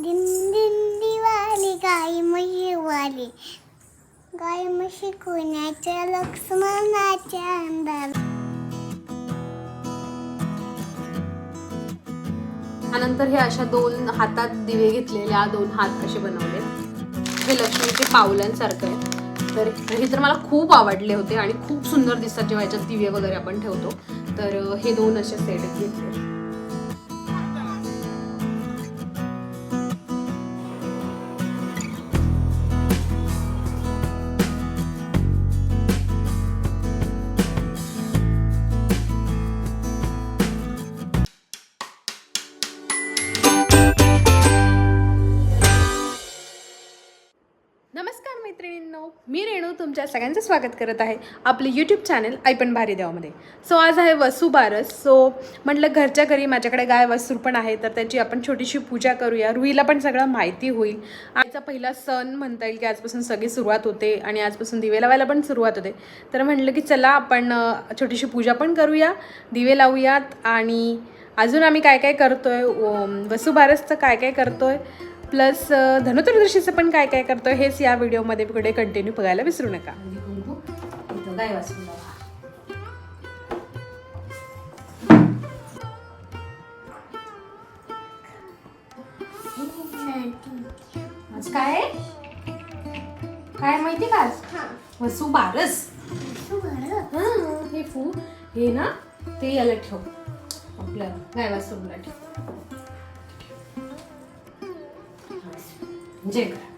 दिन दिन दिवाळी गाई म्हशी वाली गाय म्हशी कोण्याच्या लक्ष्मणाच्या अंधार त्यानंतर हे अशा दोन हातात दिवे घेतलेल्या दोन हात असे बनवले. हे लक्ष्मीचे पावलांसारखं आहे. तर हे तर मला खूप आवडले होते आणि खूप सुंदर दिसतात जेव्हा याच्यात दिवे वगैरे आपण ठेवतो. तर हे दोन असे सेट घेतले. मी रेणू तुमच्या सगळ्यांचं स्वागत करत आहे आपले यूट्यूब चॅनल ऐपण भारी देवामध्ये. सो आज आहे वसुबारस सो म्हटलं घरच्या घरी माझ्याकडे गाय वसूर पण आहे तर त्याची आपण छोटीशी पूजा करूया. रुईला पण सगळं माहिती होईल. आजचा पहिला सण म्हणता येईल की आजपासून सगळी सुरुवात होते आणि आजपासून दिवे लावायला पण सुरुवात होते. तर म्हटलं की चला आपण छोटीशी पूजा पण करूया दिवे लावूयात आणि अजून आम्ही काय काय करतोय? आहे वसुबारसचं काय काय करतोय? प्लस धनुत्रदशीचं पण काय काय करतो हेच या व्हिडिओमध्ये पुढे कंटिन्यू बघायला विसरू नका. आज काय? काय माहिती का आज? वसुबारस हां, हे फू हे ना ते याला ठेव. आपल्या गाय वासरूला ठेव. करा.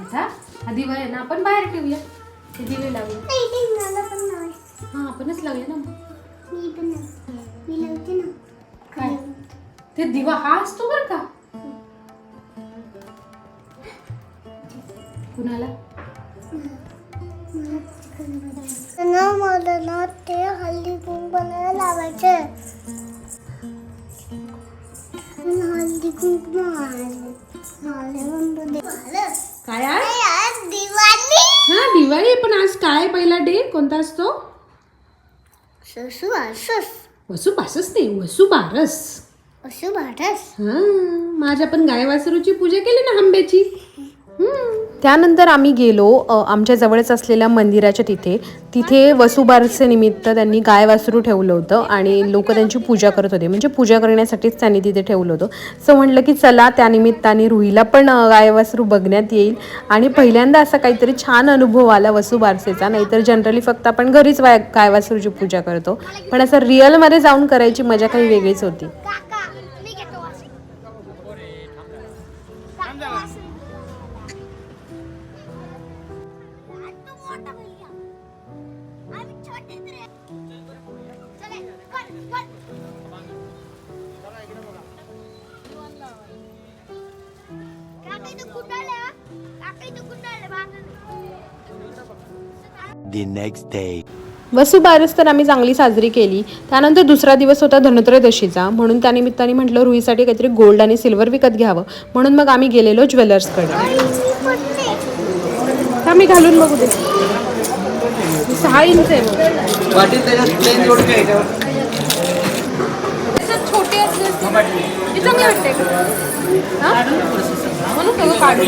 आता हा दिवा आहे ना आपण बाहेर ठेवूया ते दिवे लावूया हा आपणच लावूया ना काय ते दिवा हा असतो बरं का कुणाला ना मला ते हल्दी कुंकू लावायचे काय आज? दिवाळी. हा दिवाळी पण आज काय पहिला डे? कोणता असतो? वसू बासच नाही वसू बारस असू भारस हा माझ्या पण गाय वासरूची पूजा केली ना आंब्याची. त्यानंतर आम्ही गेलो आमच्या जवळच असलेल्या मंदिराच्या तिथे. तिथे वसुबारचे निमित्त त्यांनी गाय वासरू ठेवलं होतं आणि लोक त्यांची पूजा करत होते. म्हणजे पूजा करण्यासाठीच त्यांनी तिथे ठेवलं होतं. सो म्हटलं की चला त्यानिमित्ताने रुईला पण गाय वासरू बघण्यात येईल. आणि पहिल्यांदा असा काहीतरी छान अनुभव आला वसुबारसेचा. नाहीतर जनरली फक्त आपण घरीच वाय गाय वासरूची पूजा करतो. पण असं रिअलमध्ये जाऊन करायची मजा काही वेगळीच होती. The next day. वसुबारस तर आम्ही चांगली साजरी केली. त्यानंतर दुसरा दिवस होता धनत्रयोदशीचा. म्हणून त्यानिमित्ताने म्हटलं रुईसाठी काहीतरी गोल्ड आणि सिल्वर विकत घ्यावं. म्हणून मग आम्ही गेलेलो ज्वेलर्सकडे आम्ही घालून बघू दे. सहा इंच आहे छोटे म्हणून सगळं काढून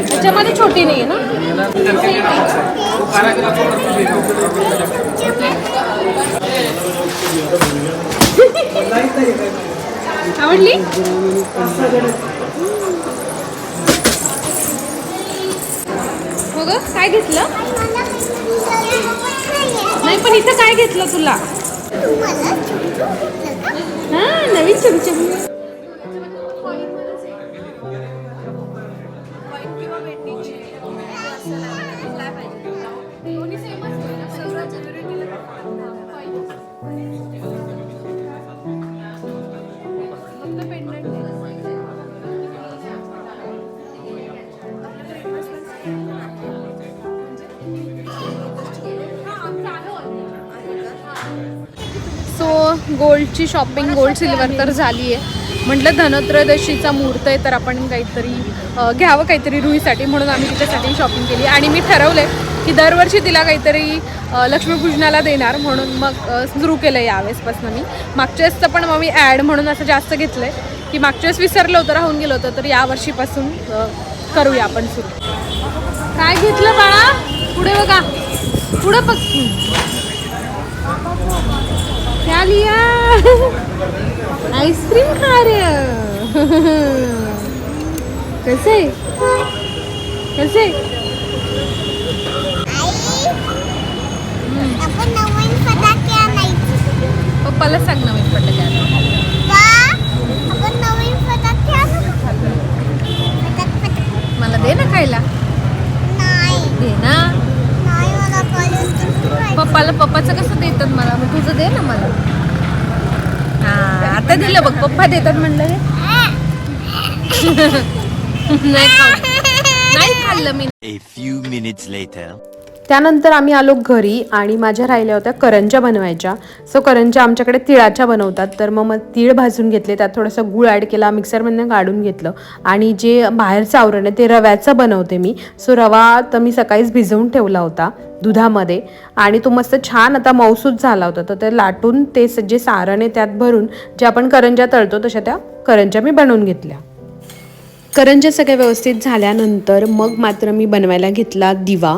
त्याच्यामध्ये छोटी नाही आहे ना? आवडली? हो ग काय घेतलं? नाही पण इथं काय घेतलं तुला? हा नवीन चमचम. गोल्डची शॉपिंग गोल्ड सिल्वर तर झाली आहे म्हटलं धनत्रयोदशीचा मुहूर्त आहे तर आपण काहीतरी घ्यावं काहीतरी रुईसाठी म्हणून आम्ही तिच्यासाठी शॉपिंग केली. आणि मी ठरवलं की दरवर्षी तिला काहीतरी लक्ष्मीपूजनाला देणार म्हणून मग सुरू केलं यावेळेसपासून मी. मागच्या वेळेसचं पण मग मी ॲड म्हणून असं जास्त घेतलं आहे की मागच्या वेळेस विसरलं होतं राहून गेलं होतं तर यावर्षीपासून करूया आपण सुरू. काय घेतलं बाळा? पुढे बघा. पुढे बघ. क्या लिया आईस्क्रीम खा रे कसे? कसे? आणायचे. पप्पाला सांग नवीन फटाके आणा. वा आपण नवीन फटाके आणू फटाक फटाक मला दे ना खायला नाही दे ना नाही मला कॉलेज पप्पाला पप्पाचं कसं देतात मला मग तुझं दे ना मला हा आता दिलं बघ पप्पा देतात म्हणलं रे. नाही खाऊ नाही खाल्लं मी. त्यानंतर आम्ही आलो घरी आणि माझ्या राहिल्या होत्या करंजा बनवायच्या. सो करंजा आमच्याकडे तिळाच्या बनवतात. तर मग मग तीळ भाजून घेतले त्यात थोडंसं गूळ ॲड केला मिक्सरमधनं काढून घेतलं. आणि जे बाहेरचं आवरण आहे ते रव्याचं बनवते मी. सो रवा तर मी सकाळीच भिजवून ठेवला होता दुधामध्ये. आणि तो मस्त छान आता मौसूद झाला होता. तर ते लाटून ते स- जे सारण आहे त्यात भरून जे आपण करंजा तळतो तशा त्या करंजा मी बनवून घेतल्या. करंज्या सगळ्या व्यवस्थित झाल्यानंतर मग मात्र मी बनवायला घेतला दिवा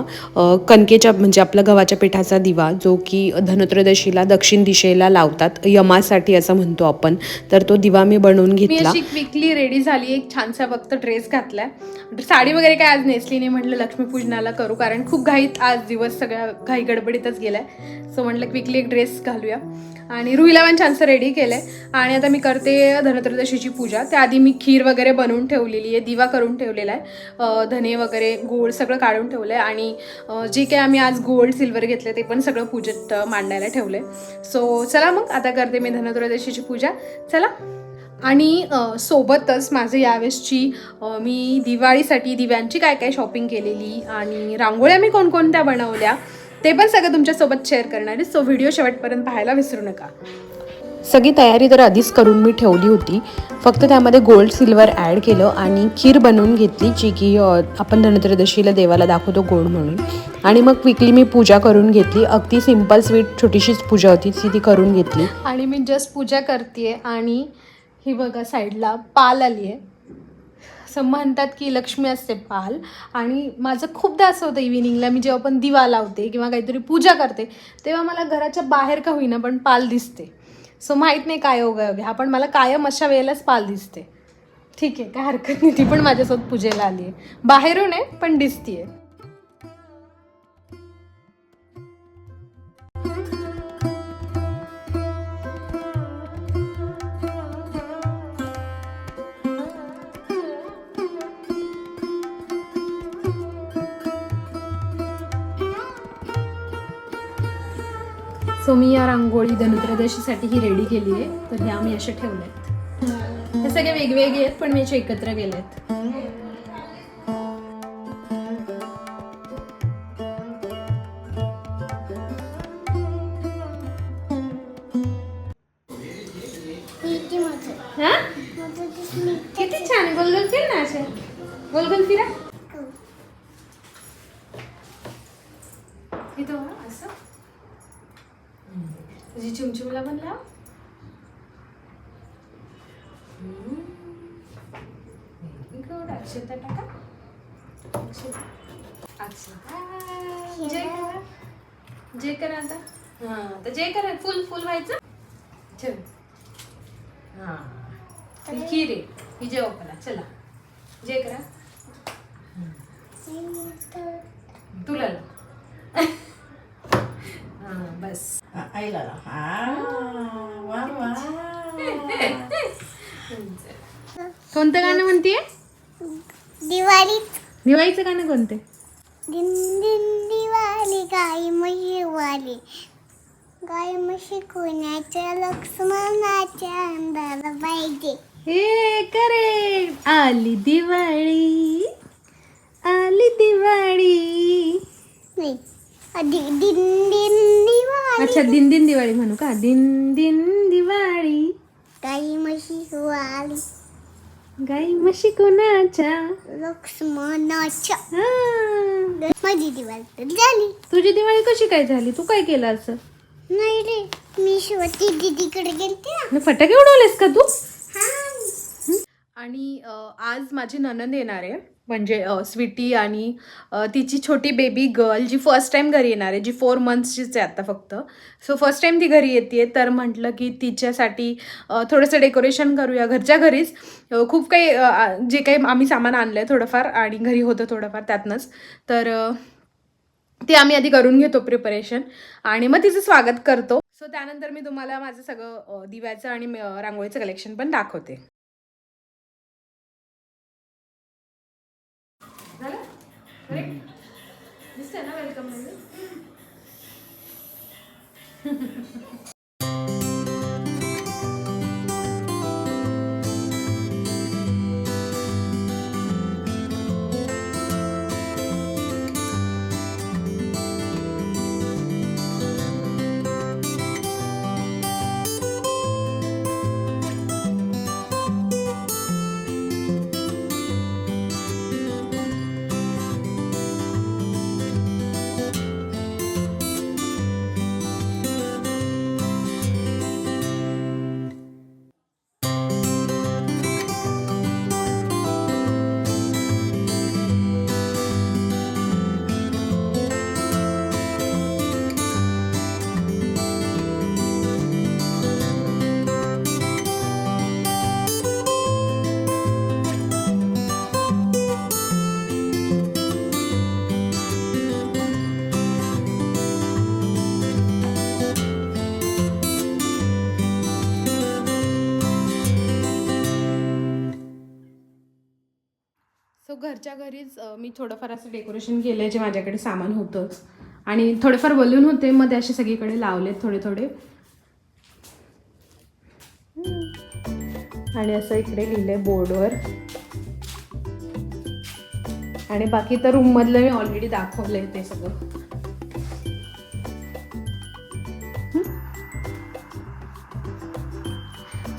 कणकेच्या म्हणजे आपल्या गव्हाच्या पिठाचा दिवा जो की धनत्रयोदशीला दक्षिण दिशेला लावतात यमासाठी असं म्हणतो आपण. तर तो दिवा मी बनवून घेतला. क्विकली रेडी झाली एक छानसा फक्त ड्रेस घातलाय. साडी वगैरे काय आज नेसली नाही म्हटलं लक्ष्मीपूजनाला करू कारण खूप घाईत आज दिवस सगळ्या घाई गडबडीतच गेलाय. सो म्हटलं क्विकली एक ड्रेस घालूया. आणि रुईला पण छानसं रेडी केलंय. आणि आता मी करते धनत्रयोदशीची पूजा. त्याआधी मी खीर वगैरे बनवून ठेवलेली आहे दिवा करून ठेवलेला आहे. धने वगैरे गोळ सगळं काढून ठेवलं आहे आणि जे काही आम्ही आज गोल्ड सिल्वर घेतलं ते पण सगळं पूजेत मांडायला ठेवलं आहे सो चला मग आता करते मी धनत्रयोदशीची पूजा. चला. आणि सोबतच माझं यावेळेसची मी दिवाळीसाठी दिव्यांची काय काय शॉपिंग केलेली आणि रांगोळ्या मी कोणकोणत्या बनवल्या ते पण सगळं तुमच्यासोबत शेअर करणार आहे. सो व्हिडिओ शेवटपर्यंत पाहायला विसरू नका. सगळी तयारी तर आधीच करून मी ठेवली होती. फक्त त्यामध्ये गोल्ड सिल्वर ॲड केलं आणि खीर बनवून घेतली जी की आपण धनत्रयोदशीला देवाला दाखवतो गोड म्हणून. आणि मग क्विकली मी पूजा करून घेतली. अगदी सिंपल स्वीट छोटीशीच पूजा होती ती ती करून घेतली. आणि मी जस्ट पूजा करते आणि ही बघा साईडला पाल आली आहे असं म्हणतात की लक्ष्मी असते पाल. आणि माझं खूपदा असं होतं इव्हिनिंगला मी जेव्हा पण दिवा लावते किंवा काहीतरी पूजा करते तेव्हा मला घराच्या बाहेर का होईना पण पाल दिसते. सो माहीत नाही काय योगा योग्य हा पण मला कायम अशा वेळेलाच पाल दिसते. ठीक आहे काय हरकत नाही. ती पण माझ्यासोबत पूजेला आली आहे. बाहेरून आहे पण दिसतीये. सो मी या रांगोळी धनत्रयोदशीसाठी ही रेडी केली आहे तर ह्या मी अशा ठेवल्या आहेत. हे सगळे वेगवेगळे आहेत पण मी एकत्र आहेत. किती हा? छान गोलगोल फिर ना असे गोलगोल फिरा इथं बघा, असं तुझी चिमचिमला पण लाव Very good. अक्षता टाका अक्षता अक्षता जय करा जय करा आता हा तर जय करा फुल फुल व्हायचं ठेव हा ही खीर आहे ही जेव करा चला जय करा तुला. हा बस आईला. हा. कोणतं गाणं म्हणतीये दिवाळीत दिवाळीचं गाणं कोणते दिन दिन दिवाळी गाई म्हशी वाली गाई म्हशी कोणाच्या लक्ष्मणाच्या अंधार पाहिजे हे करे. आली दिवाळी. आली दिवाळी. नाही. दिन दिन दिवाळी. अच्छा दिन दिन दिवाळी म्हणू का? दिन दिन दिवाळी. गाई म्हशी वाली गाई म्हशी कोणाच्या? लक्ष्मणाच्या. हा. माझी दिवाळी तर झाली. तुझी दिवाळी कशी काय झाली? तू काय केलं असं? नाही रे मी शिवती दीदीकडे गेलते ना. फटाके उडवलेस का तू? आणि आज माझी ननंद येणार आहे. म्हणजे स्वीटी आणि तिची छोटी बेबी गर्ल जी फर्स्ट टाईम घरी येणार आहे जी फोर मंथ्सचीच आहे आता फक्त. सो फर्स्ट टाईम ती घरी येते तर म्हटलं की तिच्यासाठी थोडंसं डेकोरेशन करूया घरच्या घरीच. खूप काही जे काही आम्ही सामान आणलं आहे थोडंफार आणि घरी होतं थोडंफार त्यातनंच. तर ते आम्ही आधी करून घेतो प्रिपरेशन आणि मग तिचं स्वागत करतो. सो त्यानंतर मी तुम्हाला माझं सगळं दिव्याचं आणि रांगोळीचं कलेक्शन पण दाखवते. करेक्ट दिसतंय ना वेलकम घरच्या घरीच मी थोडंफार असं डेकोरेशन केलं जे माझ्याकडे सामान होतंच. आणि थोडेफार बलून होते मग ते असे सगळीकडे लावलेत थोडे थोडे. आणि असं इकडे लिहिलंय बोर्डवर आणि बाकी तर रूममधलं मी ऑलरेडी दाखवलंय ते सगळं.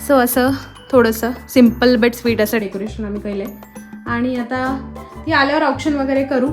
सो असं थोडंसं सिंपल बट स्वीट असं डेकोरेशन आम्ही केलं आहे आणि आता ती आल्यावर ऑप्शन वगैरे करू.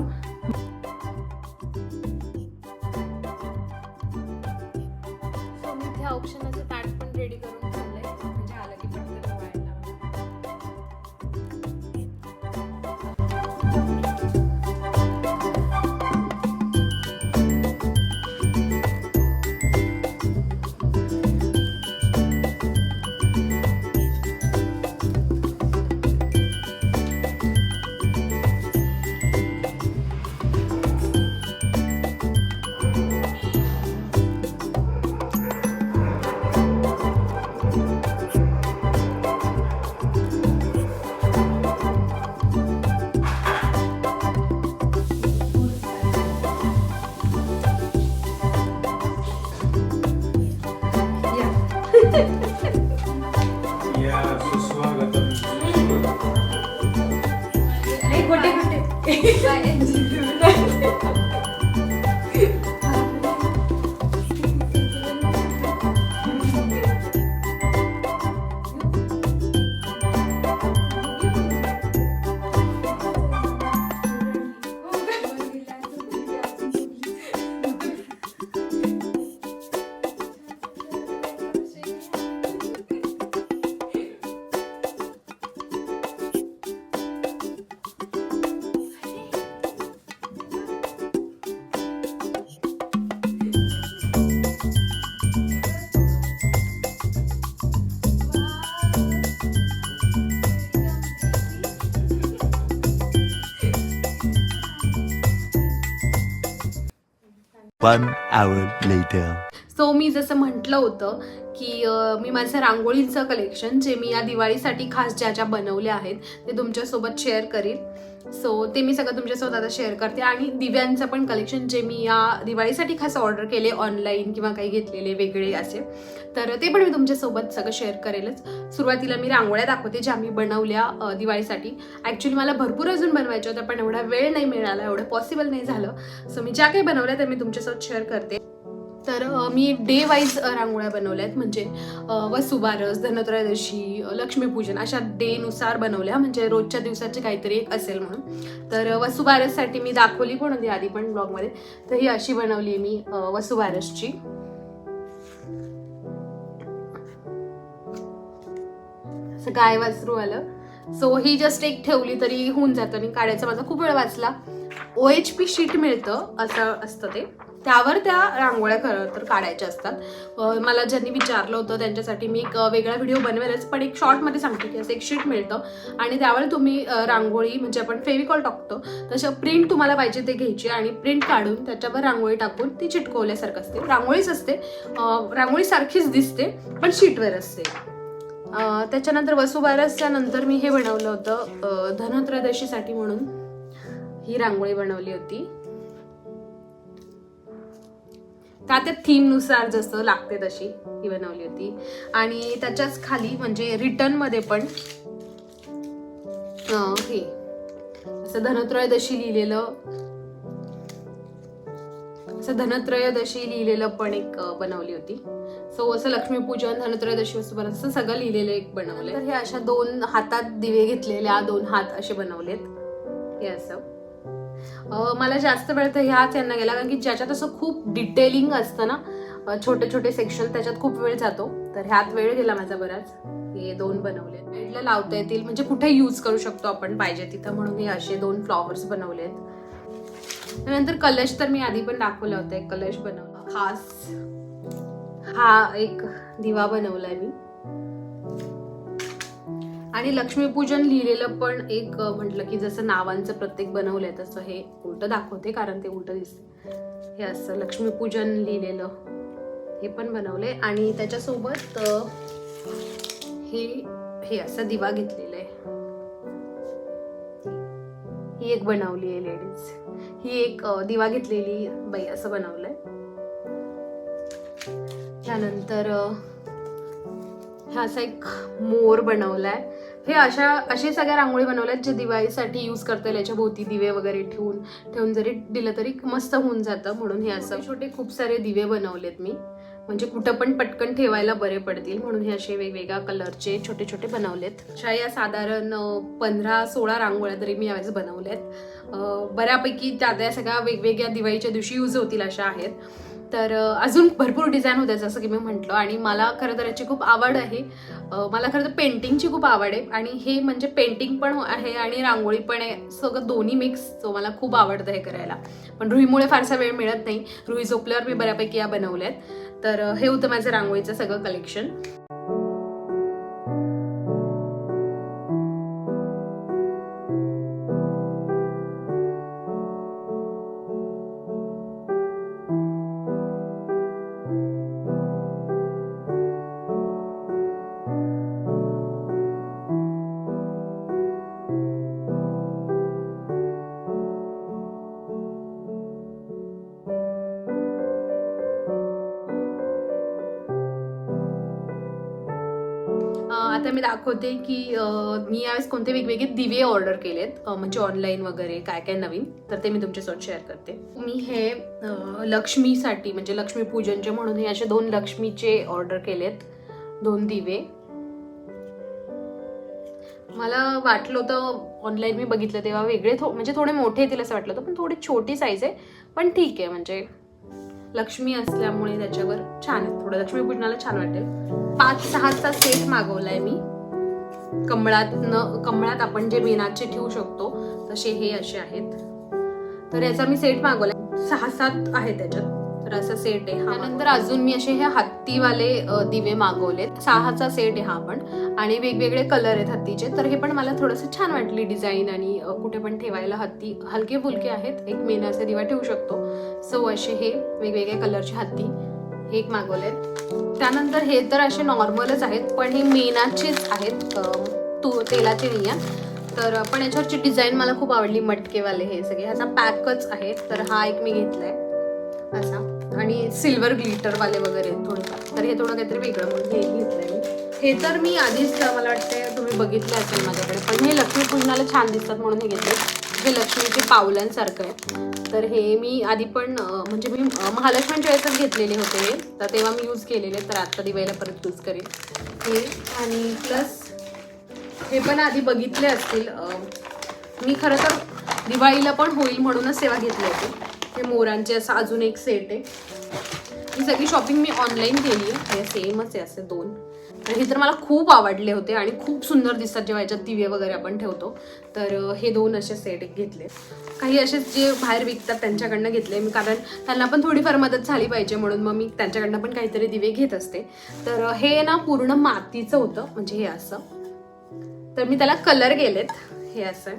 ben en ciddi One hour later. So मी जसं म्हटलं होतं की मी माझं रांगोळीचं कलेक्शन जे मी या दिवाळीसाठी खास ज्या ज्या बनवल्या आहेत ते तुमच्यासोबत शेअर करीन. सो ते मी सगळं तुमच्यासोबत आता शेअर करते. आणि दिव्यांचं पण कलेक्शन जे मी या दिवाळीसाठी खास ऑर्डर केले ऑनलाईन किंवा काही घेतलेले वेगळे असे तर ते पण मी तुमच्यासोबत सगळं शेअर करेलच. सुरुवातीला मी रांगोळ्या दाखवते ज्या मी बनवल्या दिवाळीसाठी. ॲक्च्युली मला भरपूर अजून बनवायच्या होत्या पण एवढा वेळ नाही मिळाला एवढं पॉसिबल नाही झालं. सो मी ज्या काही बनवल्या त्या मी तुमच्यासोबत शेअर करते. तर मी डे वाईज रांगोळ्या बनवल्या आहेत म्हणजे वसुबारस धनत्रयोदशी लक्ष्मीपूजन अशा डेनुसार बनवल्या. म्हणजे रोजच्या दिवसाचे काहीतरी एक असेल म्हणून. तर वसुबारससाठी मी दाखवली पण होती आधी पण ब्लॉगमध्ये तर ही अशी बनवली आहे मी वसुबारसची. असं गाय वासरू आलं. सो ही जस्ट एक ठेवली तरी होऊन जातं. आणि काढायचा माझा खूप वेळ वाचला. ओ एच पी शीट मिळतं असं असतं ते. त्यावर त्या रांगोळ्या खरं तर काढायच्या असतात. मला ज्यांनी विचारलं होतं त्यांच्यासाठी मी एक वेगळा व्हिडिओ बनवेलच पण एक शॉर्टमध्ये सांगते की असं एक शीट मिळतं. आणि त्यावर तुम्ही रांगोळी म्हणजे आपण फेविकॉल टाकतो तसं प्रिंट तुम्हाला पाहिजे ते घ्यायची आणि प्रिंट काढून त्याच्यावर रांगोळी टाकून ती चिटकवल्यासारखं असते. रांगोळीच असते. रांगोळीसारखीच दिसते पण शीटवर असते. त्याच्यानंतर वसुबारसच्या नंतर मी हे बनवलं होतं धनत्रयोदशीसाठी म्हणून. ही रांगोळी बनवली होती. त्या त्या थीमनुसार जसं लागते तशी ही बनवली होती. आणि त्याच्याच खाली म्हणजे रिटर्नमध्ये पण हे असं धनत्रयोदशी लिहिलेलं असं धनत्रयोदशी लिहिलेलं पण एक बनवली होती. सो असं लक्ष्मीपूजन धनत्रयोदशी असं सगळं लिहिलेलं एक बनवलं तर हे अशा दोन हातात दिवे घेतलेल्या दोन हात असे बनवलेत. हे असं. मला जास्त वेळ तर ह्याच यांना गेला कारण की ज्याच्यात असं खूप डिटेलिंग असतं ना छोटे छोटे सेक्शन त्याच्यात खूप वेळ जातो. तर ह्यात वेळ गेला माझा बराच. हे दोन बनवले. साईडला लावता येतील म्हणजे कुठे यूज करू शकतो आपण पाहिजे तिथं म्हणून हे असे दोन फ्लॉवर्स बनवलेत. नंतर कलश तर मी आधी पण दाखवला होता एक कलश बनवला खास. हा एक दिवा बनवलाय मी. आणि लक्ष्मीपूजन लिहिलेलं पण एक म्हटलं की जसं नावांचं प्रत्येक बनवलंय तसं हे उलट दाखवते कारण ते उलट दिसते हे असं लक्ष्मीपूजन लिहिलेलं हे पण बनवलंय. आणि त्याच्यासोबत हे हे असं दिवा घेतलेलं आहे ही एक बनवली आहे लेडीज. ही एक दिवा घेतलेली बाई असं बनवलंय. त्यानंतर हा असा एक मोर बनवलाय. हे अशा असे सगळ्या रांगोळी बनवल्यात जे दिवाळीसाठी यूज करता येईल. याच्या भोवती दिवे वगैरे ठेवून ठेवून जरी दिलं तरी मस्त होऊन जातं म्हणून हे असं छोटे खूप सारे दिवे बनवलेत मी. म्हणजे कुठं पण पटकन ठेवायला बरे पडतील म्हणून हे असे वेगवेगळ्या कलरचे छोटे छोटे बनवलेत. अशा या साधारण पंधरा सोळा रांगोळ्या तरी मी यावेळेस बनवल्यात. बऱ्यापैकी त्या त्या सगळ्या वेगवेगळ्या दिवाळीच्या दिवशी यूज होतील अशा आहेत. तर अजून भरपूर डिझाईन होत्या जसं की मी म्हटलं. आणि मला खरं तर याची खूप आवड आहे. मला खरं तर पेंटिंगची खूप आवड आहे. आणि हे म्हणजे पेंटिंग पण आहे आणि रांगोळी पण आहे. सगळं दोन्ही मिक्स सो मला खूप आवडतं हे करायला. पण रुईमुळे फारसा वेळ मिळत नाही. रुई झोपल्यावर मी बऱ्यापैकी या बनवल्यात. तर हे होतं माझं रांगोळीचं सगळं कलेक्शन दाखवते की मी यावेळेस कोणते वेगवेगळे दिवे ऑर्डर केलेत म्हणजे ऑनलाईन वगैरे काय काय नवीन तर ते मी तुमच्यासोबत शेअर करते. मी हे लक्ष्मीसाठी म्हणजे लक्ष्मी पूजनचे म्हणून हे असे दोन लक्ष्मीचे ऑर्डर केलेत दोन दिवे. मला वाटलं होतं ऑनलाईन मी बघितलं तेव्हा वेगळे थो म्हणजे थोडे मोठे येतील असं वाटलं होतं पण थोडी छोटी साईज आहे पण ठीक आहे म्हणजे लक्ष्मी असल्यामुळे त्याच्यावर छान आहे थोडं लक्ष्मीपूजनाला छान वाटेल. पाच सहाचा सेट मागवलाय मी. कमळात न कमळात आपण जे मेनाचे ठेवू शकतो तसे हे असे आहेत. तर याचा मी सेट मागवला सहा सात आहे त्याच्यात. तर असा सेट आहे हा. त्यानंतर अजून मी असे हे हत्तीवाले दिवे मागवलेत. सहाचा सेट आहे हा पण. आणि वेगवेगळे कलर आहेत हत्तीचे. तर हे पण मला थोडंसं छान वाटली डिझाईन आणि कुठे पण ठेवायला हत्ती हलके फुलके आहेत. एक मेनाचा दिवा ठेवू शकतो. सो असे हे वेगवेगळ्या कलरचे हत्ती. एक मागवलेत. त्यानंतर हे तर असे नॉर्मलच आहेत पण हे मेनाचेच आहेत तू तेलाचे नाही आहे तर पण याच्यावरची डिझाईन मला खूप आवडली मटकेवाले हे सगळे. ह्याचा पॅकच आहे तर हा एक मी घेतलाय. असा. आणि सिल्वर ग्लिटरवाले वगैरे आहेत थोडेफार. तर हे थोडं काहीतरी वेगळं म्हणून हे घेतलंय मी. हे तर मी आधीच मला वाटतं तुम्ही बघितले असेल माझ्याकडे पण हे लक्ष्मीपूजनाला छान दिसतात म्हणून हे घेतले हे लक्ष्मीचे पावलांसारखं आहे. तर हे मी आधी पण म्हणजे मी महालक्ष्मीच्या वेळेसच घेतलेले होते. तर तेव्हा मी यूज केलेले तर आत्ता दिवाळीला परत यूज करेन. हे आणि प्लस हे पण आधी बघितले असतील मी खरं तर दिवाळीला पण होईल म्हणूनच सेवा घेतली होती. हे मोरांचे असं अजून एक सेट आहे. ही सगळी शॉपिंग मी ऑनलाईन केली आहे. हे सेमच आहे असे दोन. हे तर मला खूप आवडले होते आणि खूप सुंदर दिसतात जेव्हा याच्यात दिवे वगैरे आपण ठेवतो. तर हे दोन असे सेट घेतले. काही असेच जे बाहेर विकतात त्यांच्याकडनं घेतले मी कारण त्यांना पण थोडीफार मदत झाली पाहिजे म्हणून मग मी त्यांच्याकडनं पण काहीतरी दिवे घेत असते. तर हे ना पूर्ण मातीचं होतं म्हणजे हे असं. तर मी त्याला कलर गेलेत हे असं.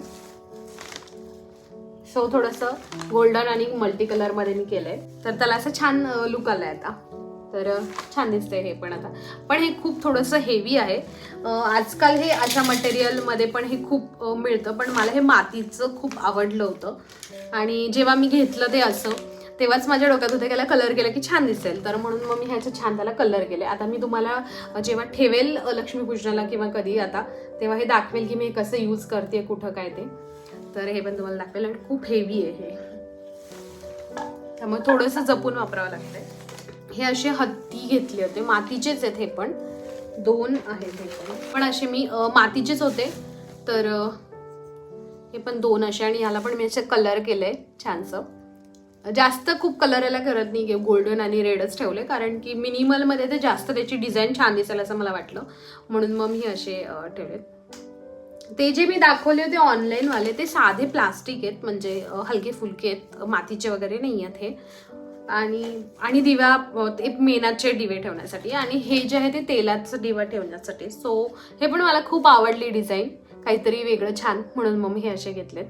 सो थोडंसं गोल्डन आणि मल्टी कलरमध्ये मी केलंय. तर त्याला असं छान लुक आलाय आता. तर छान दिसते हे पण आता. पण हे खूप थोडंसं हेवी आहे. आजकाल हे अशा मटेरियलमध्ये पण हे खूप मिळतं. पण मला हे मातीचं खूप आवडलं होतं. आणि जेव्हा मी घेतलं ते असं तेव्हाच माझ्या डोक्यात होते त्याला कलर केला की छान दिसेल. तर म्हणून मग मी ह्याचं छान त्याला कलर केले आता मी तुम्हाला जेव्हा ठेवेल लक्ष्मीपूजनाला किंवा कधी आता तेव्हा हे दाखवेल की मी हे कसं यूज करते कुठं काय ते. तर हे पण तुम्हाला दाखवेल. आणि खूप हेवी आहे हे. त्यामुळे थोडंसं जपून वापरावं लागतंय. हे असे हत्ती घेतले होते. मातीचेच आहेत हे पण. दोन आहेत हे पण. पण असे मी मातीचेच होते. तर हे पण दोन असे आणि ह्याला पण मी असे कलर केलंय छानसं. जास्त खूप कलर याला करत नाही गोल्डन आणि रेडच ठेवले कारण की मिनिमलमध्ये ते जास्त त्याची डिझाईन छान दिसेल असं मला वाटलं. म्हणून मग मी असे अ, ठेवलेत. ते जे मी दाखवले होते ऑनलाईनवाले ते साधे प्लास्टिक आहेत. म्हणजे हलके फुलके आहेत. मातीचे वगैरे नाही आहेत हे. आणि आणि दिवा ते मेणाचे दिवे ठेवण्यासाठी. आणि हे जे आहे ते तेलाचं दिवा ठेवण्यासाठी. सो हे पण मला खूप आवडली डिझाईन. काहीतरी वेगळं छान म्हणून मग मी हे असे घेतलेत.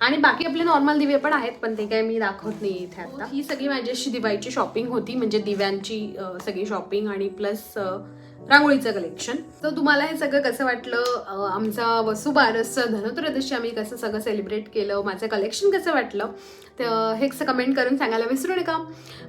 आणि बाकी आपले नॉर्मल दिवे पण आहेत पण ते काय मी दाखवत नाही इथे आता. हो, ही सगळी माझी अशी दिवाळीची शॉपिंग होती. म्हणजे दिव्यांची सगळी शॉपिंग आणि प्लस रांगोळीचं कलेक्शन तर तुम्हाला हे सगळं कसं वाटलं? आमचा आमचा वसुबारसचं धनत्रयोदशी आम्ही कसं सगळं सेलिब्रेट केलं? माझं कलेक्शन कसं वाटलं? तर हे कमेंट करून सांगायला विसरू नका.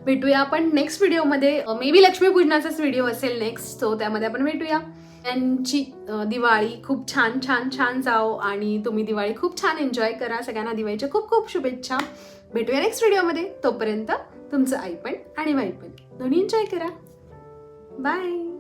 भेटूया आपण नेक्स्ट व्हिडिओमध्ये मे बी लक्ष्मीपूजनाचाच व्हिडिओ असेल नेक्स्ट सो त्यामध्ये आपण भेटूया. यांची दिवाळी खूप छान छान छान जाओ आणि तुम्ही दिवाळी खूप छान एन्जॉय करा. सगळ्यांना दिवाळीच्या खूप खूप शुभेच्छा. भेटूया नेक्स्ट व्हिडिओमध्ये तोपर्यंत तुमचं आई पण आणि वाई पण. दोन्ही एन्जॉय करा. बाय